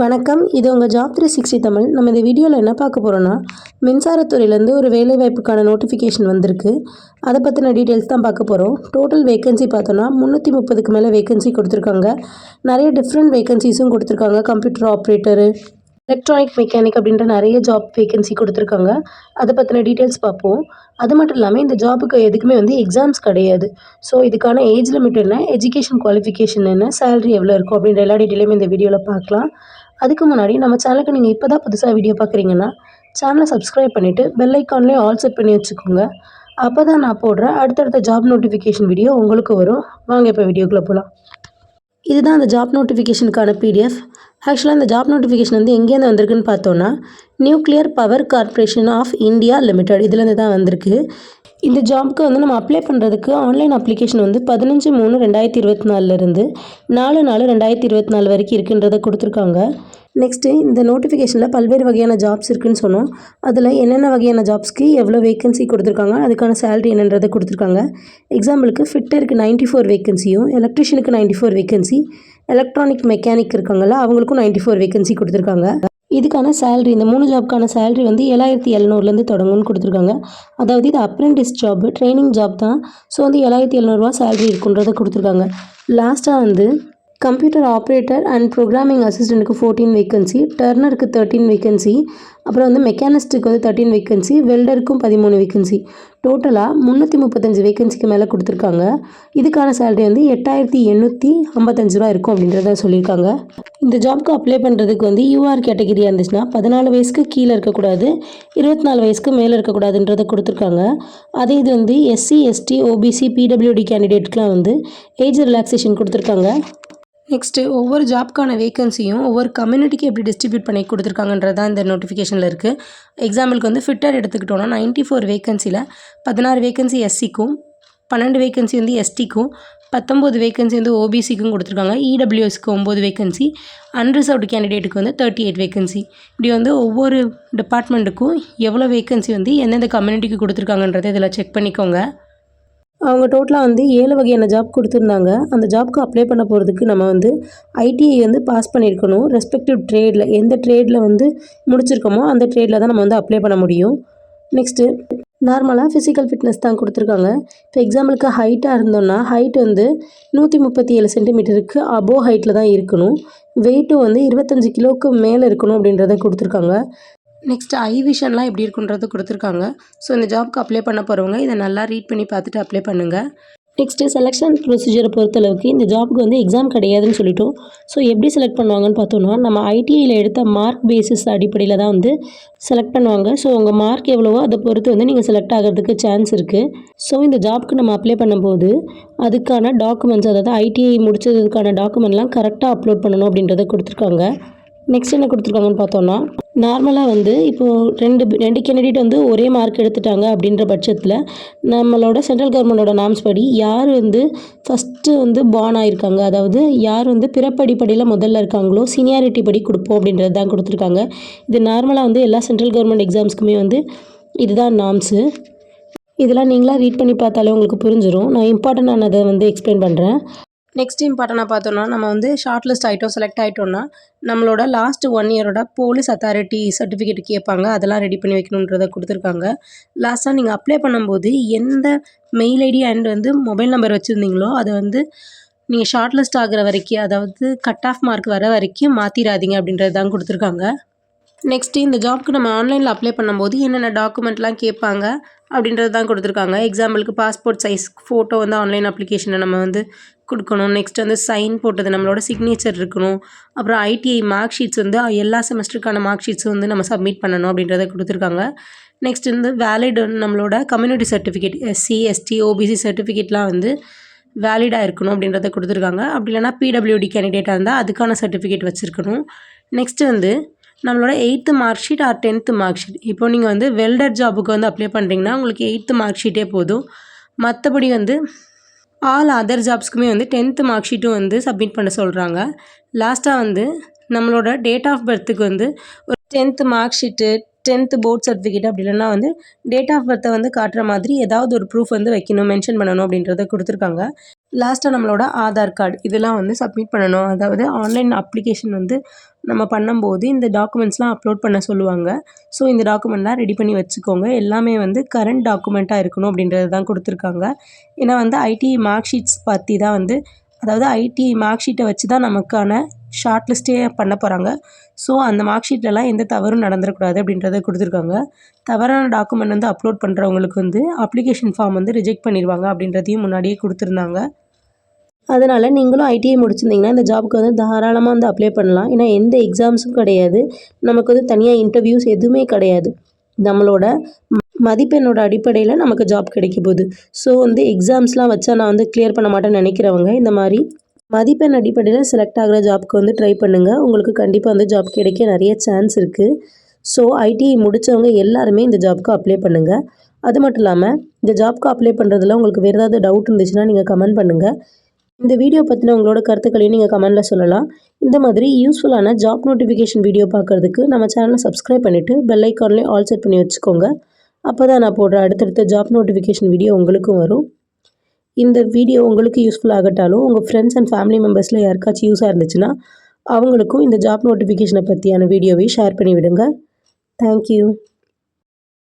வணக்கம். இது உங்கள் ஜாப் த்ரீ சிக்ஸ்டி தமிழ். நம்ம இந்த வீடியோவில் என்ன பார்க்க போகிறோன்னா மின்சாரத்துறையிலேருந்து ஒரு வேலைவாய்ப்புக்கான நோட்டிஃபிகேஷன் வந்திருக்கு. அதை பற்றின டீட்டெயில்ஸ் தான் பார்க்க போகிறோம் டோட்டல் வேகன்சி பார்த்தோன்னா முந்நூற்றி முப்பதுக்கு மேலே வேகன்சி கொடுத்துருக்காங்க. நிறைய டிஃப்ரெண்ட் வேகன்சிஸும் கொடுத்துருக்காங்க. கம்ப்யூட்டர் ஆப்ரேட்டரு எலக்ட்ரானிக் மெக்கானிக் அப்படின்ற நிறைய ஜாப் வேகன்சி கொடுத்துருக்காங்க. அதை பற்றின டீட்டெயில்ஸ் பார்ப்போம். அது மட்டும் இல்லாமல் இந்த ஜாபுக்கு எதுக்குமே வந்து எக்ஸாம்ஸ் கிடையாது. ஸோ இதுக்கான ஏஜ் லிமிட் என்ன எஜுகேஷன் குவாலிஃபிகேஷன் என்ன சேலரி எவ்வளோ இருக்கும் அப்படின்ற எல்லா டீட்டெயிலுமே இந்த வீடியோவில் பார்க்கலாம். அதுக்கு முன்னாடி நம்ம சேனலுக்கு நீங்கள் இப்போ தான் புதுசாக வீடியோ பார்க்குறீங்கன்னா சேனலை சப்ஸ்கிரைப் பண்ணிவிட்டு பெல் ஐக்கான்லேயே ஆல் செட் பண்ணி வச்சுக்கோங்க. அப்போ தான் நான் போடுற அடுத்தடுத்த ஜாப் நோட்டிஃபிகேஷன் வீடியோ உங்களுக்கு வரும். வாங்க இப்போ வீடியோக்குள்ளே போகலாம் இதுதான் அந்த ஜாப் நோட்டிஃபிகேஷனுக்கான பிடிஎஃப் ஆக்சுவலாக இந்த ஜாப் நோட்டிஃபிகேஷன் வந்து எங்கேருந்து வந்திருக்குன்னு பார்த்தோன்னா nuclear power corporation of India limited இதுலேருந்து தான் வந்திருக்கு. இந்த ஜாப்க்கு வந்து நம்ம அப்ளை பண்ணுறதுக்கு ஆன்லைன் அப்ளிகேஷன் வந்து பதினஞ்சு மூணு ரெண்டாயிரத்தி இருபத்தி நாலுலேருந்து நாலு நாலு ரெண்டாயிரத்தி இருபத்தி நாலு வரைக்கும் இருக்குன்றதை கொடுத்துருக்காங்க. நெக்ஸ்ட்டு இந்த நோட்டிஃபிகேஷனில் பல்வேறு வகையான ஜாப்ஸ் இருக்குன்னு சொன்னோம். அதில் என்னென்ன வகையான ஜாப்ஸ்க்கு எவ்வளோ வேகன்சி கொடுத்துருக்காங்க அதுக்கான சேலரி என்னன்றதை கொடுத்துருக்காங்க. எக்ஸாம்பிளுக்கு ஃபிட்டருக்கு நைன்ட்டி ஃபோர் வேகன்சியும் எலக்ட்ரிஷியனுக்கு ninety four vacancy electronic mechanic இருக்காங்கல்ல அவங்களுக்கும் நைன்ட்டி ஃபோர் வேகன்சி கொடுத்துருக்காங்க. இதுக்கான சேலரி இந்த மூணு ஜாப்க்கான சேலரி வந்து ஏழாயிரத்தி எழுநூறுலேருந்து தொடங்கும்னு கொடுத்துருக்காங்க. அதாவது இது அப்ரெண்டிஸ் ஜாப் ட்ரைனிங் ஜாப் தான். ஸோ வந்து ஏழாயிரத்தி எழுநூறுவா சேலரி இருக்குன்றதை கொடுத்துருக்காங்க. லாஸ்ட்டாக வந்து கம்ப்யூட்டர் ஆப்ரேட்டர் அண்ட் ப்ரோக்ராமிங் அசிஸ்டண்ட்டுக்கு ஃபோர்டீன் வேக்கன்சி டர்னருக்கு தேர்ட்டின் வேக்கன்சி அப்புறம் வந்து மெக்கானிஸ்ட்டுக்கு வந்து தேர்ட்டின் வேகன்சி வெல்டருக்கும் பதிமூணு வேக்கன்சி டோட்டலாக முந்நூற்றி முப்பத்தஞ்சு வேக்கன்சிக்கு மேலே கொடுத்துருக்காங்க. இதுக்கான சேலரி வந்து எட்டாயிரத்தி எண்ணூற்றி ஐம்பத்தஞ்சு ரூபா இருக்கும் அப்படின்றத சொல்லியிருக்காங்க. இந்த ஜாப்க்கு அப்ளை பண்ணுறதுக்கு வந்து யூஆர் கேட்டகிரியாக இருந்துச்சுன்னா பதினாலு வயசுக்கு கீழே இருக்கக்கூடாது இருபத்தி நாலு வயசுக்கு மேலே இருக்கக்கூடாதுன்றதை கொடுத்துருக்காங்க. அதே இது வந்து எஸ்சி எஸ்டி ஓபிசி பிடபிள்யூடி கேண்டிடேட்க்குலாம் வந்து ஏஜ் ரிலாக்ஸேஷன் கொடுத்துருக்காங்க. நெக்ஸ்ட்டு ஒவ்வொரு ஜாப்க்கான வேகன்சியும் ஒவ்வொரு கம்யூனிட்டிக்கு எப்படி டிஸ்ட்ரிபியூட் பண்ணி கொடுத்துருக்காங்கன்றது தான் இந்த நோட்டிஃபிகேஷனில் இருக்குது எக்ஸாம்பிளுக்கு வந்து ஃபிட்டர் எடுத்துக்கிட்டோன்னா நைன்ட்டி ஃபோர் வேகன்சியில் பதினாறு வேகன்சி எஸ்சிக்கும் பன்னெண்டு வேகன்சி வந்து எஸ்டிக்கும் பத்தொம்போது வேகன்சி வந்து ஓபிசிக்கும் கொடுத்துருக்காங்க. இடபிள்யூஎஸ்க்கு ஒம்பது வேகன்சி அன்ரிசர்வ்டு கேண்டிடேட்டுக்கு வந்து தேர்ட்டி எயிட் வேகன்சி இப்படி வந்து ஒவ்வொரு டிபார்ட்மெண்ட்டுக்கும் எவ்வளோ வேகன்சி வந்து எந்தெந்த கம்யூனிட்டிக்கு கொடுத்துருக்காங்கன்றதை இதில் செக் பண்ணிக்கோங்க. அவங்க டோட்டலாக வந்து ஏழு வகையான ஜாப் கொடுத்துருந்தாங்க. அந்த ஜாப்க்கு அப்ளை பண்ண போகிறதுக்கு நம்ம வந்து ஐடிஐ வந்து பாஸ் பண்ணியிருக்கணும். ரெஸ்பெக்டிவ் ட்ரேடில் எந்த ட்ரேடில் வந்து முடிச்சிருக்கோமோ அந்த ட்ரேடில் தான் நம்ம வந்து அப்ளை பண்ண முடியும். நெக்ஸ்ட்டு நார்மலாக ஃபிசிக்கல் ஃபிட்னஸ் தான் கொடுத்துருக்காங்க. இப்போ எக்ஸாம்பிளுக்கு ஹைட்டாக இருந்தோம்னா ஹைட் வந்து நூற்றி முப்பத்தி ஏழு சென்டிமீட்டருக்கு அபோவ் ஹைட்டில் தான் இருக்கணும். வெயிட்டும் வந்து இருபத்தஞ்சி கிலோவுக்கு மேலே இருக்கணும் அப்படின்றத கொடுத்துருக்காங்க. நெக்ஸ்ட் ஐ விஷன்லாம் எப்படி இருக்குன்றது கொடுத்துருக்காங்க. ஸோ இந்த ஜாப்க்கு அப்ளை பண்ண போகிறவங்க இதை நல்லா ரீட் பண்ணி பார்த்துட்டு அப்ளை பண்ணுங்கள் நெக்ஸ்ட்டு செலெக்ஷன் ப்ரொசீஜரை பொறுத்தளவுக்கு இந்த ஜாப்க்கு வந்து எக்ஸாம் கிடையாதுன்னு சொல்லிட்டோம். ஸோ எப்படி செலக்ட் பண்ணுவாங்கன்னு பார்த்தோன்னா நம்ம ஐடிஐயில் எடுத்த மார்க் பேசிஸ் அடிப்படையில் தான் வந்து செலக்ட் பண்ணுவாங்க. ஸோ உங்கள் மார்க் எவ்வளவோ அதை பொறுத்து வந்து நீங்கள் செலக்ட் ஆகிறதுக்கு சான்ஸ் இருக்குது ஸோ இந்த ஜாப்க்கு நம்ம அப்ளை பண்ணும்போது அதுக்கான டாக்குமெண்ட்ஸ் அதாவது ஐடிஐ முடிச்சதுக்கான டாக்குமெண்ட்லாம் கரெக்டாக அப்லோட் பண்ணணும் அப்படின்றத கொடுத்துருக்காங்க. நெக்ஸ்ட் என்ன கொடுத்துருக்காங்கன்னு பார்த்தோன்னா நார்மலாக வந்து இப்போது ரெண்டு ரெண்டு கேண்டிடேட் வந்து ஒரே மார்க் எடுத்துட்டாங்க அப்படின்ற பட்சத்தில் நம்மளோட சென்ட்ரல் கவர்மெண்டோட நாம்ஸ் படி யார் வந்து ஃபஸ்ட்டு வந்து பார்ன் ஆகியிருக்காங்க அதாவது யார் வந்து பிறப்படிப்படியில் முதல்ல இருக்காங்களோ சீனியாரிட்டி படி கொடுப்போம் அப்படின்றது தான் கொடுத்துருக்காங்க. இது நார்மலாக வந்து எல்லா சென்ட்ரல் கவர்மெண்ட் எக்ஸாம்ஸ்க்குமே வந்து இதுதான் நாம்ஸு இதெல்லாம் நீங்களாக ரீட் பண்ணி பார்த்தாலே உங்களுக்கு புரிஞ்சிடும் நான் இம்பார்ட்டண்டானதை வந்து எக்ஸ்பிளைன் பண்ணுறேன் நெக்ஸ்ட் இம்பார்ட்டனாக பார்த்தோன்னா நம்ம வந்து ஷார்ட் லிஸ்ட் ஆகிட்டோம் செலக்ட் ஆகிட்டோம்னா நம்மளோட லாஸ்ட் ஒன் இயரோட போலீஸ் அத்தாரிட்டி சர்டிஃபிகேட் கேட்பாங்க. அதெல்லாம் ரெடி பண்ணி வைக்கணுன்றதை கொடுத்துருக்காங்க. லாஸ்ட்டாக நீங்கள் அப்ளை பண்ணும்போது எந்த மெயில் ஐடி அண்ட் வந்து மொபைல் நம்பர் வச்சுருந்தீங்களோ அதை வந்து நீங்கள் ஷார்ட் லிஸ்ட் ஆகிற வரைக்கும் அதாவது கட் ஆஃப் மார்க் வர வரைக்கும் மாற்றிடாதீங்க அப்படின்றது தான் கொடுத்துருக்காங்க. நெக்ஸ்ட்டு இந்த ஜாப்க்கு நம்ம ஆன்லைனில் அப்ளை பண்ணும்போது என்னென்ன டாக்குமெண்ட்லாம் கேட்பாங்க அப்படின்றது தான் கொடுத்துருக்காங்க. எக்ஸாம்பிளுக்கு பாஸ்போர்ட் சைஸ் ஃபோட்டோ வந்து ஆன்லைன் அப்ளிகேஷனை நம்ம வந்து கொடுக்கணும். நெக்ஸ்ட் வந்து சைன் போட்டது நம்மளோட சிக்னேச்சர் இருக்கணும். அப்புறம் ஐடிஐ மார்க் ஷீட்ஸ் வந்து எல்லா செமஸ்டருக்கான மார்க் ஷீட்ஸ் வந்து நம்ம சப்மிட் பண்ணணும் அப்படின்றத கொடுத்துருக்காங்க. நெக்ஸ்ட் வந்து வேலிட் நம்மளோட community certificate SC ST OBC சர்டிஃபிகேட்லாம் வந்து வேலிடாக இருக்கணும் அப்படின்றத கொடுத்துருக்காங்க. அப்படி இல்லைனா பிடபிள்யூடி கேண்டிடேட்டாக இருந்தால் அதுக்கான சர்டிஃபிகேட் வச்சுருக்கணும். நெக்ஸ்ட்டு வந்து நம்மளோட eighth mark sheet or tenth mark sheet இப்போ நீங்கள் வந்து வெல்டர் ஜாபுக்கு வந்து அப்ளை பண்ணுறீங்கன்னா உங்களுக்கு எயித்து மார்க் ஷீட்டே போதும். மற்றபடி வந்து ஆல் அதர் ஜாப்ஸ்க்குமே வந்து டென்த்து மார்க் ஷீட்டும் வந்து சப்மிட் பண்ண சொல்கிறாங்க லாஸ்ட்டாக வந்து நம்மளோட டேட் ஆஃப் பர்த்துக்கு வந்து ஒரு tenth mark sheet tenth board certificate அப்படி இல்லைன்னா வந்து டேட் ஆஃப் பர்த்தை வந்து காட்டுற மாதிரி ஏதாவது ஒரு ப்ரூஃப் வந்து வைக்கணும் மென்ஷன் பண்ணணும் அப்படின்றத கொடுத்துருக்காங்க. லாஸ்ட்டாக நம்மளோட ஆதார் கார்டு இதெல்லாம் வந்து சப்மிட் பண்ணணும். அதாவது ஆன்லைன் அப்ளிகேஷன் வந்து நம்ம பண்ணும்போது இந்த டாக்குமெண்ட்ஸ்லாம் அப்லோட் பண்ண சொல்லுவாங்க. ஸோ இந்த டாக்குமெண்ட்லாம் ரெடி பண்ணி வச்சுக்கோங்க. எல்லாமே வந்து கரண்ட் டாக்குமெண்ட்டாக இருக்கணும் அப்படின்றது தான் கொடுத்துருக்காங்க. ஏன்னா வந்து ஐடி மார்க் ஷீட்ஸ் பற்றி தான் வந்து அதாவது ஐடி மார்க் ஷீட்டை வச்சு தான் நமக்கான ஷார்ட் லிஸ்ட்டே பண்ண போகிறாங்க ஸோ அந்த மார்க் ஷீட்லலாம் எந்த தவறும் நடந்துடக்கூடாது அப்படின்றத கொடுத்துருக்காங்க. தவறான டாக்குமெண்ட் வந்து அப்லோட் பண்ணுறவங்களுக்கு வந்து அப்ளிகேஷன் ஃபார்ம் வந்து ரிஜெக்ட் பண்ணிடுவாங்க அப்படின்றதையும் முன்னாடியே கொடுத்துருந்தாங்க. அதனால் நீங்களும் ஐடிஐ முடிச்சிருந்தீங்கன்னா இந்த ஜாபுக்கு வந்து தாராளமாக வந்து அப்ளை பண்ணலாம். ஏன்னா எந்த எக்ஸாம்ஸும் கிடையாது. நமக்கு வந்து தனியாக இன்டர்வியூஸ் எதுவுமே கிடையாது. நம்மளோட ம- மதிப்பெண்ணோட அடிப்படையில் நமக்கு ஜாப் கிடைக்க போகுது. ஸோ வந்து எக்ஸாம்ஸ்லாம் வச்சா நான் வந்து கிளியர் பண்ண மாட்டேன்னு நினைக்கிறவங்க இந்த மாதிரி மதிப்பெண் அடிப்படையில் செலக்ட் ஆகிற ஜாப்க்கு வந்து ட்ரை பண்ணுங்கள் உங்களுக்கு கண்டிப்பாக வந்து ஜாப் கிடைக்க நிறைய சான்ஸ் இருக்குது ஸோ ஐடிஐ முடித்தவங்க எல்லாருமே இந்த ஜாப்க்கு அப்ளை பண்ணுங்கள் அது மட்டும் இல்லாமல் இந்த ஜாப்க்கு அப்ளை பண்ணுறதுல உங்களுக்கு வேறு ஏதாவது டவுட் இருந்துச்சுன்னா நீங்கள் கமெண்ட் பண்ணுங்கள் இந்த வீடியோ பற்றின உங்களோட கருத்துக்களையும் நீங்கள் கமெண்ட்டில் சொல்லலாம். இந்த மாதிரி யூஸ்ஃபுல்லான ஜாப் நோட்டிஃபிகேஷன் வீடியோ பார்க்குறதுக்கு நம்ம சேனலை சப்ஸ்கிரைப் பண்ணிவிட்டு பெல் ஐக்கான்லேயும் ஆல் செட் பண்ணி வச்சுக்கோங்க. அப்போ தான் நான் போடுற அடுத்தடுத்த ஜாப் நோட்டிஃபிகேஷன் வீடியோ உங்களுக்கும் வரும். இந்த வீடியோ உங்களுக்கு யூஸ்ஃபுல் ஆகட்டாலும் உங்கள் ஃப்ரெண்ட்ஸ் அண்ட் ஃபேமிலி மெம்பர்ஸில் யாருக்காச்சும் யூஸாக இருந்துச்சுன்னா அவங்களுக்கும் இந்த ஜாப் நோட்டிஃபிகேஷனை பற்றியான வீடியோவை ஷேர் பண்ணிவிடுங்க. தேங்க்யூ